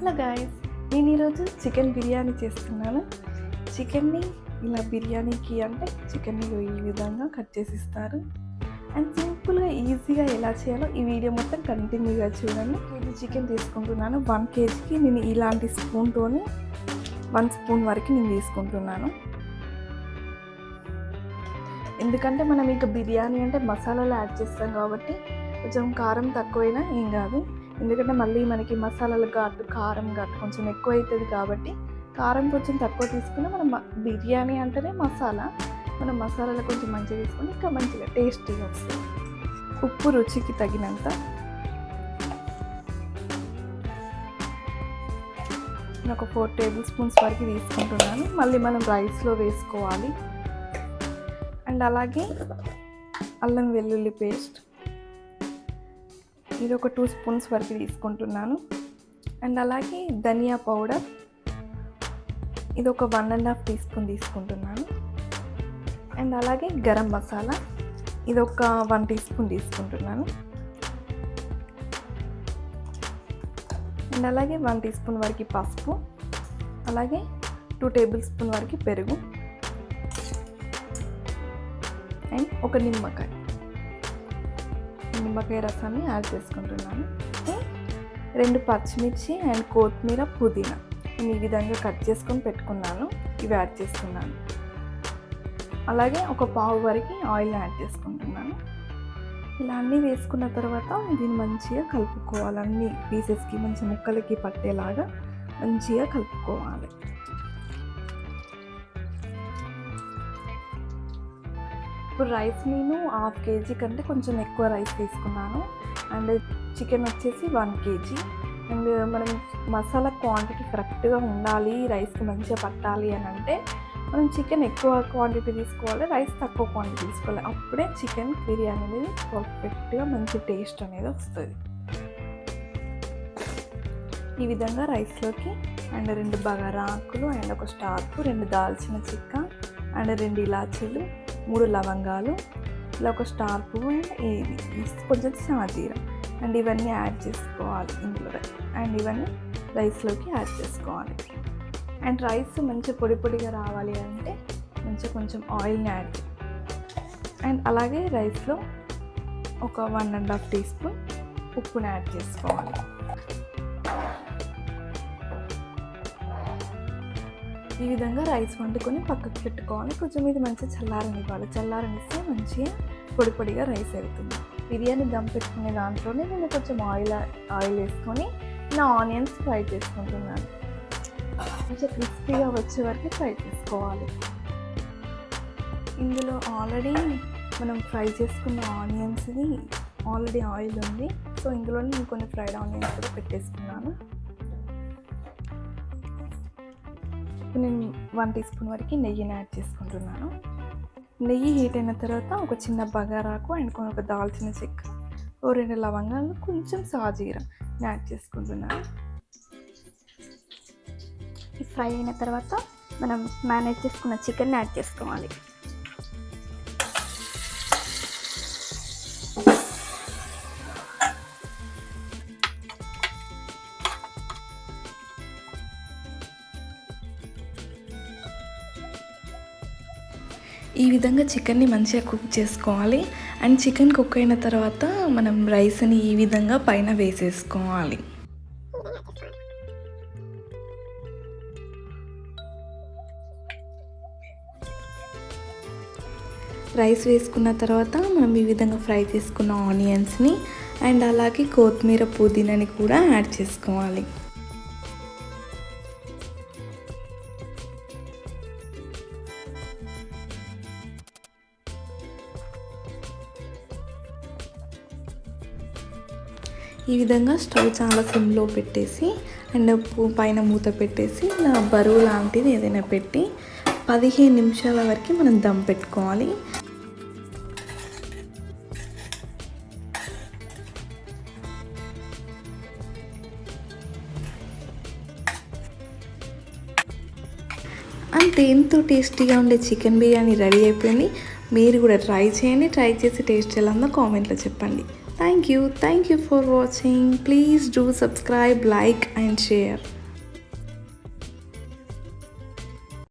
Hello guys నేను ఈరోజు chicken biryani చేస్తున్నాను. చికెన్ని ఇలా బిర్యానీకి అంటే చికెన్ని ఈ విధంగా కట్ చేసి ఇస్తారు అండ్ సింపుల్గా ఈజీగా ఎలా చేయాలో ఈ వీడియో మొత్తం కంటిన్యూగా చూడండి. కేజీ చికెన్ తీసుకుంటున్నాను. వన్ కేజీకి నేను ఇలాంటి స్పూన్తోని వన్ స్పూన్ వరకు నేను తీసుకుంటున్నాను. ఎందుకంటే మనం ఇక బిర్యానీ అంటే మసాలాలు యాడ్ చేస్తాం కాబట్టి కొంచెం కారం తక్కువైనా ఏం కాదు. ఎందుకంటే మళ్ళీ మనకి మసాలాలు ఘాటు కారం ఘాటు కొంచెం ఎక్కువ అవుతుంది కాబట్టి కారం కొంచెం తక్కువ తీసుకుని మనం బిర్యానీ అంటేనే మసాలా. మనం మసాలాలు కొంచెం మంచిగా తీసుకుని ఇంకా మంచిగా టేస్టీగా వస్తుంది ఉప్పు రుచికి తగినంత. నేను ఒక ఫోర్ టేబుల్ స్పూన్స్ వరకు తీసుకుంటున్నాను. మళ్ళీ మనం రైస్లో వేసుకోవాలి. అండ్ అలాగే అల్లం వెల్లుల్లి పేస్ట్. ఇది ఒక టూ స్పూన్స్ వరకు తీసుకుంటున్నాను. అండ్ అలాగే ధనియా పౌడర్. ఇది ఒక one and half teaspoon తీసుకుంటున్నాను. అండ్ అలాగే గరం మసాలా. ఇది ఒక వన్ టీ స్పూన్ తీసుకుంటున్నాను. అండ్ అలాగే వన్ టీ స్పూన్ వరకు పసుపు. అలాగే టూ టేబుల్ స్పూన్ వరకు పెరుగు. అండ్ ఒక నిమ్మకాయ. నిమ్మకాయ రసాన్ని యాడ్ చేసుకుంటున్నాను. రెండు పచ్చిమిర్చి అండ్ కొత్తిమీర పుదీనా. నేను ఈ విధంగా కట్ చేసుకొని పెట్టుకున్నాను. ఇవి యాడ్ చేసుకున్నాను. అలాగే ఒక పావు వరకు ఆయిల్ యాడ్ చేసుకుంటున్నాను. ఇలా అన్నీ వేసుకున్న తర్వాత దీన్ని మంచిగా కలుపుకోవాలి. అన్ని పీసెస్కి మంచి ముక్కలకి పట్టేలాగా మంచిగా కలుపుకోవాలి. ఇప్పుడు రైస్ నేను హాఫ్ కేజీ కంటే కొంచెం ఎక్కువ రైస్ తీసుకున్నాను. అండ్ చికెన్ వచ్చేసి వన్ కేజీ. అండ్ మనం మసాలా క్వాంటిటీ కరెక్ట్గా ఉండాలి రైస్కి మంచిగా పట్టాలి అని అంటే మనం చికెన్ ఎక్కువ క్వాంటిటీ తీసుకోవాలి రైస్ తక్కువ క్వాంటిటీ తీసుకోవాలి. అప్పుడే చికెన్ బిర్యానీ అనేది పర్ఫెక్ట్గా మంచి టేస్ట్ అనేది వస్తుంది. ఈ విధంగా రైస్లోకి అండ్ రెండు బగారా ఆకులు అండ్ ఒక స్టాకు రెండు దాల్చిన చిక్క అండ్ రెండు ఇలాచీలు మూడు లవంగాలు ఇలా ఒక స్టార్ పువ్వు అండ్ ఇది కొంచెం సాజీరం అండ్ ఇవన్నీ యాడ్ చేసుకోవాలి ఇందులో. అండ్ ఇవన్నీ రైస్లోకి యాడ్ చేసుకోవాలి. అండ్ రైస్ మంచిగా పొడి పొడిగా రావాలి అంటే మంచిగా కొంచెం ఆయిల్ని యాడ్ అండ్ అలాగే రైస్లో ఒక one and half teaspoon ఉప్పుని యాడ్ చేసుకోవాలి. ఈ విధంగా రైస్ వండుకొని పక్కకు పెట్టుకోవాలి. కొంచెం ఇది మంచిగా చల్లారనివ్వాలి. చల్లారనిస్తే మంచిగా పొడి పొడిగా రైస్ అవుతుంది. బిర్యానీ దమ్ పెట్టుకునే దాంట్లోనే నేను కొంచెం ఆయిల్ ఆయిల్ వేసుకొని నా ఆనియన్స్ ఫ్రై చేసుకుంటున్నాను. కొంచెం క్రిస్పీగా వచ్చే వరకు ఫ్రై చేసుకోవాలి. ఇందులో ఆల్రెడీ మనం ఫ్రై చేసుకున్న ఆనియన్స్ని ఆల్రెడీ ఆయిల్ ఉంది. సో ఇందులో నేను కొన్ని ఫ్రైడ్ ఆనియన్స్ కూడా పెట్టేసుకున్నాను. నేను వన్ టీ స్పూన్ వరకు నెయ్యిని యాడ్ చేసుకుంటున్నాను. నెయ్యి హీట్ అయిన తర్వాత ఒక చిన్న బగారాకు అండ్ కొన్ని ఒక దాల్చిన చెక్క ఓ రెండు లవంగాలు కొంచెం సాజీరం యాడ్ చేసుకుంటున్నాను. ఫ్రై అయిన తర్వాత మనం మేనేజ్ చేసుకున్న చికెన్ యాడ్ చేసుకోవాలి. ఈ విధంగా చికెన్ని మంచిగా కుక్ చేసుకోవాలి. అండ్ చికెన్ కుక్ అయిన తర్వాత మనం రైస్ని ఈ విధంగా పైన వేసేసుకోవాలి. రైస్ వేసుకున్న తర్వాత మనం ఈ విధంగా ఫ్రై చేసుకున్న ఆనియన్స్ని అండ్ అలాగే కొత్తిమీర పుదీనాని కూడా యాడ్ చేసుకోవాలి. ఈ విధంగా స్టవ్ చాలా సిమ్లో పెట్టేసి అండ్ పైన మూత పెట్టేసి నా బరువు లాంటిది ఏదైనా పెట్టి పదిహేను నిమిషాల వరకు మనం దమ్ పెట్టుకోవాలి. అంతే ఎంతో టేస్టీగా ఉండే చికెన్ బిర్యానీ రెడీ అయిపోయింది. మీరు కూడా ట్రై చేయండి ట్రై చేసి టేస్ట్ ఎలా ఉందో కామెంట్లో చెప్పండి. Thank you thank you for watching please do subscribe like and share